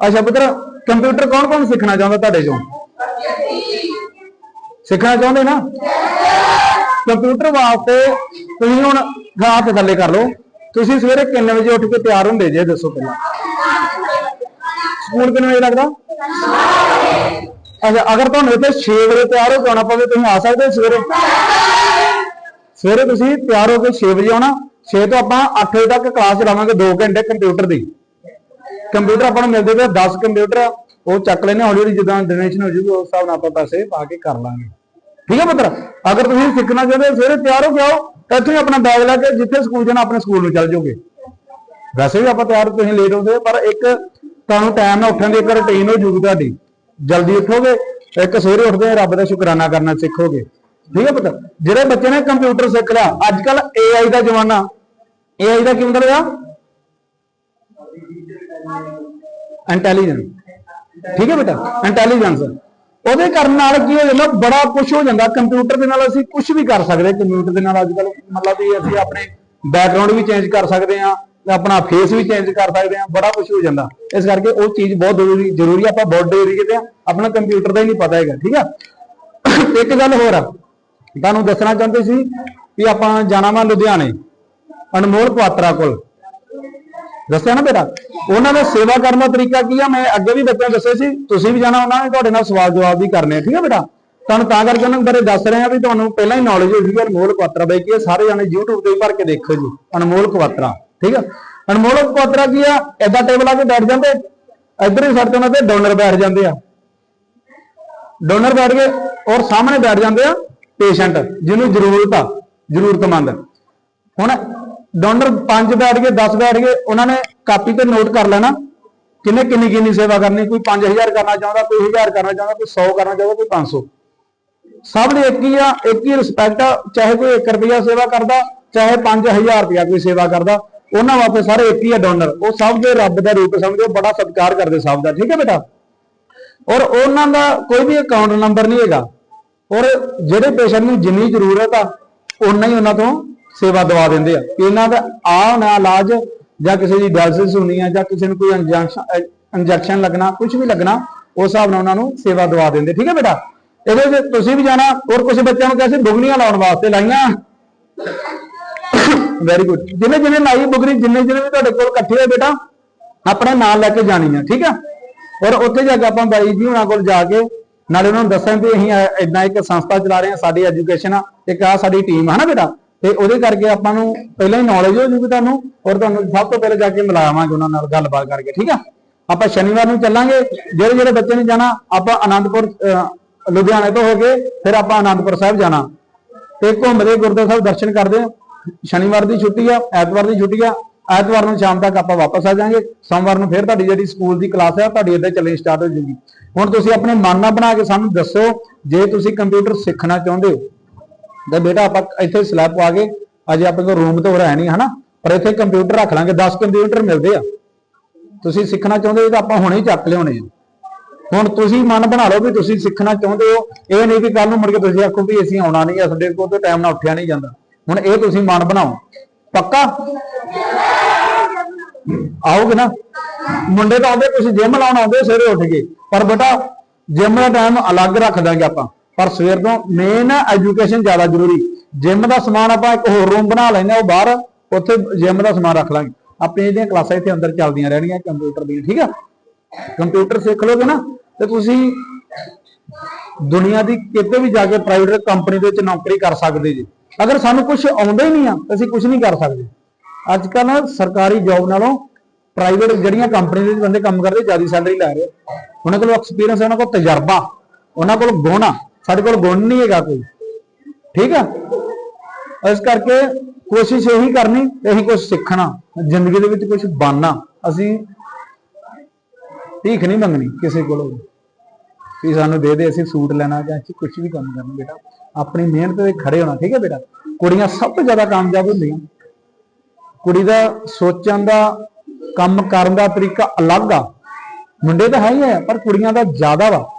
ਅੱਛਾ ਪੁੱਤਰ ਕੰਪਿਊਟਰ ਕੌਣ ਕੌਣ ਸਿੱਖਣਾ ਚਾਹੁੰਦਾ ਤੁਹਾਡੇ ਚੋਂ? ਸਿੱਖਣਾ ਚਾਹੁੰਦੇ ਨਾ? ਕੰਪਿਊਟਰ ਵਾਸਤੇ ਤੁਸੀਂ ਹੁਣ ਹੱਥ ਥੱਲੇ ਕਰ ਲਓ। ਤੁਸੀਂ ਸਵੇਰੇ ਕਿੰਨੇ ਵਜੇ ਉੱਠ ਕੇ ਤਿਆਰ ਹੁੰਦੇ ਜੇ, ਦੱਸੋ ਪਹਿਲਾਂ। ਸਕੂਲ ਕਿੰਨੇ ਵਜੇ ਲੱਗਦਾ? ਅੱਛਾ, ਅਗਰ ਤੁਹਾਨੂੰ ਇੱਥੇ 6 ਵਜੇ ਤਿਆਰ ਹੋ ਕੇ ਆਉਣਾ ਪਵੇ, ਤੁਸੀਂ ਆ ਸਕਦੇ ਹੋ ਸਵੇਰੇ? ਸਵੇਰੇ ਤੁਸੀਂ ਤਿਆਰ ਹੋ ਕੇ 6 ਵਜੇ ਆਉਣਾ। 6 ਤੋਂ ਆਪਾਂ 8 ਵਜੇ ਤੱਕ ਕਲਾਸ ਚਲਾਵਾਂਗੇ 2 ਘੰਟੇ ਕੰਪਿਊਟਰ ਦੀ। ਕੰਪਿਊਟਰ ਆਪਾਂ ਨੂੰ ਮਿਲਦੇ ਪਏ 10 ਕੰਪਿਊਟਰ ਆ, ਉਹ ਚੱਕ ਲੈਨੇ ਹੌਲੀ ਹੌਲੀ ਜਿੱਦਾਂ ਡੋਨੇਸ਼ਨ ਹੋ ਜੂਗੀ ਉਸ ਹਿਸਾਬ ਨਾਲ ਆਪਾਂ ਪੈਸੇ ਪਾ ਕੇ ਕਰ ਲਾਂਗੇ। ਠੀਕ ਹੈ ਪੁੱਤਰ? ਅਗਰ ਤੁਸੀਂ ਸਿੱਖਣਾ ਚਾਹੁੰਦੇ ਹੋ ਸਵੇਰੇ ਤਿਆਰ ਹੋ ਕੇ ਆਓ ਤਾਂ ਇੱਥੇ ਆਪਣਾ ਬੈਗ ਲੈ ਕੇ ਜਿੱਥੇ ਸਕੂਲ ਜਾਣਾ ਆਪਣੇ ਸਕੂਲ ਨੂੰ ਚੱਲ ਜਾਓਗੇ। ਵੈਸੇ ਵੀ ਆਪਾਂ ਤਿਆਰ ਤੁਸੀਂ ਲੇਟ ਹੁੰਦੇ ਹੋ, ਪਰ ਇੱਕ ਤੁਹਾਨੂੰ ਟਾਈਮ ਨਾਲ ਉੱਠਣ ਦੀ ਇੱਕ ਰੁਟੀਨ ਹੋ ਜੂਗੀ ਤੁਹਾਡੀ। ਜਲਦੀ ਉੱਠੋਗੇ ਇੱਕ ਸਵੇਰੇ ਉੱਠਦੇ ਰੱਬ ਦਾ ਸ਼ੁਕਰਾਨਾ ਕਰਨਾ ਸਿੱਖੋਗੇ। ਠੀਕ ਹੈ ਪੁੱਤਰ? ਜਿਹੜੇ ਬੱਚੇ ਨੇ ਕੰਪਿਊਟਰ ਸਿੱਖ ਲਿਆ ਅੱਜ ਕੱਲ AI ਦਾ ਜ਼ਮਾਨਾ। AI ਦਾ ਕੀ ਮਤਲਬ ਆ? ਇੰਟੈਲੀਜੈਂਸ ਠੀਕ ਹੈ ਬੇਟਾ? ਇੰਟੈਲੀਜੈਂਸ ਉਹਦੇ ਕਰਨ ਨਾਲ ਕੀ ਹੋ ਜਾਂਦਾ? ਬੜਾ ਕੁਝ ਹੋ ਜਾਂਦਾ। ਕੰਪਿਊਟਰ ਦੇ ਨਾਲ ਅਸੀਂ ਕੁਝ ਵੀ ਕਰ ਸਕਦੇ ਕੰਪਿਊਟਰ ਦੇ ਨਾਲ ਅੱਜ ਕੱਲ ਮਤਲਬ ਵੀ ਅਸੀਂ ਆਪਣੇ ਬੈਕਗ੍ਰਾਉਂਡ ਵੀ ਚੇਂਜ ਕਰ ਸਕਦੇ ਆ ਆਪਣਾ ਫੇਸ ਵੀ ਚੇਂਜ ਕਰ ਸਕਦੇ ਆ ਬੜਾ ਕੁਝ ਹੋ ਜਾਂਦਾ। ਇਸ ਕਰਕੇ ਉਹ ਚੀਜ਼ ਬਹੁਤ ਜ਼ਰੂਰੀ ਜ਼ਰੂਰੀ ਆਪਾਂ ਬੋਰਡ ਏਰੀਏ ਤੇ ਆਪਣਾ ਕੰਪਿਊਟਰ ਦਾ ਹੀ ਨਹੀਂ ਪਤਾ ਹੈਗਾ। ਠੀਕ ਆ? ਇੱਕ ਗੱਲ ਹੋਰ ਆ। ਤੁਹਾਨੂੰ ਦੱਸਣਾ ਚਾਹੁੰਦੇ ਸੀ ਕਿ ਆਪਾਂ ਜਾਣਾ ਵਾ ਲੁਧਿਆਣੇ। ਅਨਮੋਲ ਪਾਤਰਾ ਕੋਲ। ਦੱਸਿਆ ਨਾ ਬੇਟਾ? ਉਹਨਾਂ ਨੇ ਸੇਵਾ ਕਰਨ ਦਾ ਤਰੀਕਾ ਕੀ ਆ? ਮੈਂ ਅੱਗੇ ਵੀ ਬੱਚਿਆਂ ਨੂੰ ਦੱਸਿਆ ਸੀ, ਤੁਸੀਂ ਵੀ ਜਾਣਾ, ਉਹਨਾਂ ਨੇ ਤੁਹਾਡੇ ਨਾਲ ਸਵਾਲ ਜਵਾਬ ਵੀ ਕਰਨੇ ਠੀਕ ਆ ਬੇਟਾ? ਤੁਹਾਨੂੰ ਤਾਂ ਕਰਕੇ ਉਹਨਾਂ ਬਾਰੇ ਦੱਸ ਰਹੇ ਆ ਵੀ ਤੁਹਾਨੂੰ ਪਹਿਲਾਂ ਹੀ ਨੌਲੇਜ ਹੋ ਜੂਗੀ ਅਨਮੋਲ ਕਵਾਤਰਾ ਬਈ ਕੀ ਆ? ਸਾਰੇ ਜਾਣੇ YouTube ਤੇ ਭਰ ਕੇ ਦੇਖੋ ਜੀ, ਅਨਮੋਲ ਕਵਾਤਰਾ ਠੀਕ ਆ? ਅਨਮੋਲ ਕਵਾਤਰਾ ਕੀ ਆ? ਐਦਾਂ ਟੇਬਲ ਆ ਕੇ ਬੈਠ ਜਾਂਦੇ, ਇੱਧਰ ਹੀ ਸੜ ਉਹਨਾਂ ਤੇ ਡੋਨਰ ਬੈਠ ਜਾਂਦੇ ਆ। ਡੋਨਰ ਬੈਠ ਕੇ ਔਰ ਸਾਹਮਣੇ ਬੈਠ ਜਾਂਦੇ ਆ ਪੇਸ਼ੈਂਟ ਜਿਹਨੂੰ ਜ਼ਰੂਰਤ ਆ, ਜ਼ਰੂਰਤਮੰਦ। ਹੁਣ ਡੋਨਰ 5 ਬੈਠ ਗਏ 10 ਬੈਠ ਗਏ, ਉਹਨਾਂ ਨੇ ਕਾਪੀ ਤੇ ਨੋਟ ਕਰ ਲੈਣਾ ਕਿੰਨੇ, ਕਿੰਨੀ ਕਿੰਨੀ ਸੇਵਾ ਕਰਨੀ, ਕੋਈ 5000 ਕਰਨਾ ਚਾਹੁੰਦਾ, ਕੋਈ 1000 ਕਰਨਾ ਚਾਹੁੰਦਾ, ਕੋਈ 100 ਕਰਨਾ ਚਾਹੁੰਦਾ, ਕੋਈ 500 ਸਭ ਦੇ ਇੱਕ ਹੀ ਆ, ਇੱਕ ਹੀ ਰਿਸਪੈਕਟ ਆ, ਚਾਹੇ ਕੋਈ 1 ਰੁਪਿਆ ਸੇਵਾ ਕਰਦਾ, ਚਾਹੇ 5000 ਰੁਪਿਆ ਕੋਈ ਸੇਵਾ ਕਰਦਾ, ਉਹਨਾਂ ਵਾਸਤੇ ਸਾਰੇ ਇੱਕ ਹੀ ਆ ਡੋਨਰ। ਉਹ ਸਭ ਦੇ ਰੱਬ ਦਾ ਰੂਪ ਸਮਝੋ, ਬੜਾ ਸਤਿਕਾਰ ਕਰਦੇ ਸਭ ਦਾ, ਠੀਕ ਹੈ ਬੇਟਾ? ਔਰ ਉਹਨਾਂ ਦਾ ਕੋਈ ਵੀ ਅਕਾਊਂਟ ਨੰਬਰ ਨਹੀਂ ਹੈਗਾ। ਔਰ ਜਿਹੜੇ ਪੇਸ਼ੈਂਟ ਨੂੰ ਜਿੰਨੀ ਜ਼ਰੂਰਤ ਆ ਉਨਾ ਹੀ ਉਹਨਾਂ ਤੋਂ ਸੇਵਾ ਦਵਾ ਦਿੰਦੇ ਆ। ਇਹਨਾਂ ਦਾ ਆ ਨਾ ਇਲਾਜ ਜਾਂ ਕਿਸੇ ਦੀ ਡਾਇਲਿਸਿਸ ਹੋਣੀ ਆ ਜਾਂ ਕਿਸੇ ਨੂੰ ਕੋਈ ਇੰਜੈਕਸ਼ਨ ਲੱਗਣਾ ਕੁਝ ਵੀ ਲੱਗਣਾ, ਉਸ ਹਿਸਾਬ ਨਾਲ ਉਹਨਾਂ ਨੂੰ ਸੇਵਾ ਦਵਾ ਦਿੰਦੇ। ਠੀਕ ਹੈ ਬੇਟਾ? ਇਹਦੇ ਵਿੱਚ ਤੁਸੀਂ ਵੀ ਜਾਣਾ ਔਰ ਕੁਝ ਬੱਚਿਆਂ ਨੂੰ ਕਹਿੰਦੇ ਬੁਗਨੀਆਂ ਲਾਉਣ ਵਾਸਤੇ ਲਾਈਆਂ। ਵੈਰੀ ਗੁੱਡ ਜਿਵੇਂ ਜਿਵੇਂ ਲਾਈ ਬੁਗਰੀ, ਜਿੰਨੇ ਜਿੰਨੇ ਵੀ ਤੁਹਾਡੇ ਕੋਲ ਇਕੱਠੇ ਹੋਏ ਬੇਟਾ, ਆਪਣੇ ਨਾਲ ਲੈ ਕੇ ਜਾਣੀ ਆ। ਠੀਕ ਆ? ਔਰ ਉੱਥੇ ਜਾ ਕੇ ਆਪਾਂ ਬਾਈ ਜੀ ਹੁਣਾਂ ਕੋਲ ਜਾ ਕੇ ਨਾਲੇ ਉਹਨਾਂ ਨੂੰ ਦੱਸਾਂ ਵੀ ਅਸੀਂ ਇਦਾਂ ਇੱਕ ਸੰਸਥਾ ਚਲਾ ਰਹੇ ਹਾਂ ਸਾਡੀ ਐਜੂਕੇਸ਼ਨ ਆ, ਇੱਕ ਆ ਸਾਡੀ ਟੀਮ ਹੈ ਨਾ ਬੇਟਾ? ਤੇ ਉਹਦੇ ਕਰਕੇ ਆਪਾਂ ਨੂੰ ਪਹਿਲਾਂ ਹੀ ਨੌਲੇਜ ਹੋ ਜੂਗੀ ਤੁਹਾਨੂੰ ਔਰ ਤੁਹਾਨੂੰ ਸਭ ਤੋਂ ਪਹਿਲਾਂ ਜਾ ਕੇ ਮਿਲਾਵਾਂਗੇ ਉਹਨਾਂ ਨਾਲ ਗੱਲਬਾਤ ਕਰਕੇ, ਠੀਕ ਆ? ਆਪਾਂ ਸ਼ਨੀਵਾਰ ਨੂੰ ਚੱਲਾਂਗੇ, ਜਿਹੜੇ ਜਿਹੜੇ ਬੱਚੇ ਨੇ ਜਾਣਾ, ਆਪਾਂ ਆਨੰਦਪੁਰ ਲੁਧਿਆਣੇ ਤੋਂ ਹੋ ਕੇ ਫਿਰ ਆਪਾਂ ਆਨੰਦਪੁਰ ਸਾਹਿਬ ਜਾਣਾ। ਤੇ ਘੁੰਮਦੇ ਗੁਰਦੁਆਰਾ ਸਾਹਿਬ ਦਰਸ਼ਨ ਕਰਦੇ ਆ ਸ਼ਨੀਵਾਰ ਦੀ ਛੁੱਟੀ ਆ, ਐਤਵਾਰ ਦੀ ਛੁੱਟੀ ਆ। ਐਤਵਾਰ ਨੂੰ ਸ਼ਾਮ ਤੱਕ ਆਪਾਂ ਵਾਪਸ ਆ ਜਾਾਂਗੇ। ਸੋਮਵਾਰ ਨੂੰ ਫਿਰ ਤੁਹਾਡੀ ਜਿਹੜੀ ਸਕੂਲ ਦੀ ਕਲਾਸ ਹੈ ਤੁਹਾਡੀ ਇੱਦਾਂ ਚੱਲਣੀ ਸਟਾਰਟ ਹੋ ਜੂਗੀ। ਹੁਣ ਤੁਸੀਂ ਆਪਣੇ ਮਨ ਨਾਲ ਬਣਾ ਕੇ ਸਾਨੂੰ ਦੱਸੋ, ਜੇ ਤੁਸੀਂ ਕੰਪਿਊਟਰ ਸਿੱਖਣਾ ਚਾਹੁੰਦੇ ਹੋ ਤਾਂ ਬੇਟਾ ਆਪਾਂ ਇੱਥੇ ਸਲੈਬ ਪਵਾ ਕੇ, ਅਜੇ ਆਪਣੇ ਕੋਲ ਰੂਮ ਤਾਂ ਰਹਿ ਨਹੀਂ, ਹਨਾ? ਪਰ ਇੱਥੇ ਕੰਪਿਊਟਰ ਰੱਖ ਲਾਂਗੇ 10 ਕੰਪਿਊਟਰ ਮਿਲਦੇ ਆ। ਤੁਸੀਂ ਸਿੱਖਣਾ ਚਾਹੁੰਦੇ ਹੋ ਤਾਂ ਆਪਾਂ ਹੁਣੇ ਹੀ ਚੱਕ ਲਿਆਉਣੇ ਆ। ਹੁਣ ਤੁਸੀਂ ਮਨ ਬਣਾ ਲਓ ਵੀ ਤੁਸੀਂ ਸਿੱਖਣਾ ਚਾਹੁੰਦੇ ਹੋ, ਇਹ ਨਹੀਂ ਵੀ ਕੱਲ ਨੂੰ ਮੁੜ ਕੇ ਤੁਸੀਂ ਆਖੋ ਵੀ ਅਸੀਂ ਆਉਣਾ ਨਹੀਂ ਆ ਸਾਡੇ ਕੋਲ ਤਾਂ ਟਾਈਮ ਨਾਲ ਉੱਠਿਆ ਨਹੀਂ ਜਾਂਦਾ। ਹੁਣ ਇਹ ਤੁਸੀਂ ਮਨ ਬਣਾਓ। ਪੱਕਾ? ਆਓਗੇ ਨਾ? ਮੁੰਡੇ ਤਾਂ ਆਉਂਦੇ, ਤੁਸੀਂ ਜਿਮ ਲਾਉਣ ਆਉਂਦੇ ਸਵੇਰੇ ਉੱਠ ਕੇ। ਪਰ ਬੇਟਾ ਜਿਮ ਦਾ ਟਾਈਮ ਅਲੱਗ ਰੱਖ ਦਾਂਗੇ ਆਪਾਂ। ਪਰ ਸਵੇਰ ਤੋਂ ਮੇਨ ਐਜੂਕੇਸ਼ਨ ਜ਼ਿਆਦਾ ਜ਼ਰੂਰੀ। ਜਿਮ ਦਾ ਸਮਾਨ ਆਪਾਂ ਇੱਕ ਹੋਰ ਰੂਮ ਬਣਾ ਲੈਂਦੇ ਆ ਉਹ ਬਾਹਰ, ਉੱਥੇ ਜਿਮ ਦਾ ਸਮਾਨ ਰੱਖ ਲਾਂਗੇ। ਆਪਣੀ ਜਿਹੜੀਆਂ ਕਲਾਸਾਂ ਇੱਥੇ ਅੰਦਰ ਚੱਲਦੀਆਂ ਰਹਿਣਗੀਆਂ ਕੰਪਿਊਟਰ ਦੀਆਂ, ਠੀਕ ਆ? ਕੰਪਿਊਟਰ ਸਿੱਖ ਲੋਗੇ ਨਾ, ਤੇ ਤੁਸੀਂ ਦੁਨੀਆ ਦੀ ਕਿਤੇ ਵੀ ਜਾ ਕੇ ਪ੍ਰਾਈਵੇਟ ਕੰਪਨੀ ਦੇ ਵਿੱਚ ਨੌਕਰੀ ਕਰ ਸਕਦੇ ਜੀ। ਅਗਰ ਸਾਨੂੰ ਕੁਝ ਆਉਂਦਾ ਹੀ ਨਹੀਂ ਆ, ਤਾਂ ਅਸੀਂ ਕੁਝ ਨਹੀਂ ਕਰ ਸਕਦੇ। ਅੱਜ ਕੱਲ੍ਹ ਸਰਕਾਰੀ ਜੌਬ ਨਾਲੋਂ ਪ੍ਰਾਈਵੇਟ ਜਿਹੜੀਆਂ ਕੰਪਨੀ ਦੇ ਵਿੱਚ ਬੰਦੇ ਕੰਮ ਕਰਦੇ, ਜ਼ਿਆਦਾ ਸੈਲਰੀ ਲੈ ਰਹੇ। ਆ। ਉਹਨਾਂ ਕੋਲ ਐਕਸਪੀਰੀਅੰਸ ਉਹਨਾਂ ਕੋਲ ਤਜਰਬਾ, ਉਹਨਾਂ ਕੋਲ ਗੁਣ ਆ। ਸਾਡੇ ਕੋਲ ਗੁਣ ਨਹੀਂ ਹੈਗਾ ਕੋਈ। ਠੀਕ ਆ? ਇਸ ਕਰਕੇ ਕੋਸ਼ਿਸ਼ ਇਹੀ ਕਰਨੀ, ਇਹੀ ਕੁਝ ਸਿੱਖਣਾ, ਜ਼ਿੰਦਗੀ ਦੇ ਵਿੱਚ ਕੁਝ ਬਣਨਾ। ਅਸੀਂ ਭੀਖ ਨਹੀਂ ਮੰਗਣੀ ਕਿਸੇ ਕੋਲੋਂ ਵੀ। ਸਾਨੂੰ ਦੇ ਦੇ, ਅਸੀਂ ਸੂਟ ਲੈਣਾ ਜਾਂ ਅਸੀਂ ਕੁਝ ਵੀ ਕੰਮ ਕਰਨਾ ਬੇਟਾ। ਆਪਣੀ ਮਿਹਨਤ ਤੇ ਖੜੇ ਹੋਣਾ, ਠੀਕ ਹੈ ਬੇਟਾ? ਕੁੜੀਆਂ ਸਭ ਤੋਂ ਜ਼ਿਆਦਾ ਕਾਮਯਾਬ ਹੁੰਦੀਆਂ। ਕੁੜੀ ਦਾ ਸੋਚਣ ਦਾ, ਕੰਮ ਕਰਨ ਦਾ ਤਰੀਕਾ ਅਲੱਗ ਆ। ਮੁੰਡੇ ਤਾਂ ਹੈ ਹੀ ਹੈ ਪਰ ਕੁੜੀਆਂ ਦਾ ਜ਼ਿਆਦਾ ਵਾ।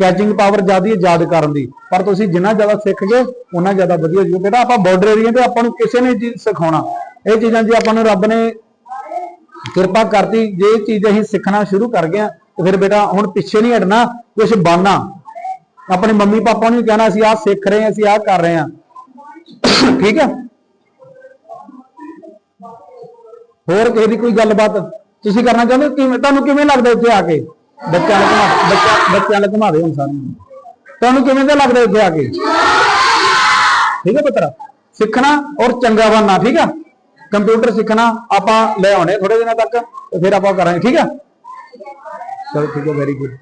ਕੈਚਿੰਗ ਪਾਵਰ ਜ਼ਿਆਦੀ ਹੈ ਯਾਦ ਕਰਨ ਦੀ। ਪਰ ਤੁਸੀਂ ਜਿੰਨਾ ਜ਼ਿਆਦਾ ਸਿੱਖ ਗਏ ਉਹਨਾਂ ਜ਼ਿਆਦਾ ਵਧੀਆ ਹੋ ਬੇਟਾ ਆਪਾਂ ਬਾਰਡਰ ਏਰੀਆ ਤੇ ਆਪਾਂ ਨੂੰ ਕਿਸੇ ਨੇ ਚੀਜ਼ ਸਿਖਾਉਣਾ, ਇਹ ਚੀਜ਼ਾਂ ਜੇ ਆਪਾਂ ਨੂੰ ਰੱਬ ਨੇ ਕਿਰਪਾ ਕਰਤੀ। ਜੇ ਇਹ ਚੀਜ਼ ਅਸੀਂ ਸਿੱਖਣਾ ਸ਼ੁਰੂ ਕਰ ਗਏ ਤੇ ਫਿਰ ਬੇਟਾ ਹੁਣ ਪਿੱਛੇ ਨਹੀਂ ਹਟਣਾ ਕੁਝ ਬਣਨਾ। ਆਪਣੇ ਮੰਮੀ ਪਾਪਾ ਨੂੰ ਵੀ ਕਹਿਣਾ, ਅਸੀਂ ਆਹ ਸਿੱਖ ਰਹੇ ਹਾਂ, ਅਸੀਂ ਆਹ ਕਰ ਰਹੇ ਹਾਂ। ਠੀਕ ਹੈ ਹੋਰ ਕਿਸੇ ਦੀ ਕੋਈ ਗੱਲਬਾਤ? ਤੁਸੀਂ ਕਰਨਾ ਚਾਹੁੰਦੇ ਹੋ? ਕਿਵੇਂ ਤੁਹਾਨੂੰ ਕਿਵੇਂ ਲੱਗਦਾ ਇੱਥੇ ਆ ਕੇ? ਬੱਚਿਆਂ ਨੂੰ ਘੁਮਾ ਬੱਚਾ ਬੱਚਿਆਂ ਨੂੰ ਘੁਮਾ ਦੇ ਹੁਣ ਸਾਨੂੰ ਤੁਹਾਨੂੰ ਕਿਵੇਂ ਦਾ ਲੱਗਦਾ ਇੱਥੇ ਆ ਕੇ? ਠੀਕ ਹੈ ਪੁੱਤਰਾ? ਸਿੱਖਣਾ ਔਰ ਚੰਗਾ ਬਣਨਾ, ਠੀਕ ਆ? ਕੰਪਿਊਟਰ ਸਿੱਖਣਾ ਆਪਾਂ ਲੈ ਆਉਣੇ ਥੋੜੇ ਦਿਨਾਂ ਤੱਕ ਤੇ ਫਿਰ ਆਪਾਂ ਕਰਾਂਗੇ, ਠੀਕ ਆ? ਚਲੋ, ਠੀਕ ਹੈ ਵੈਰੀ ਗੁੱਡ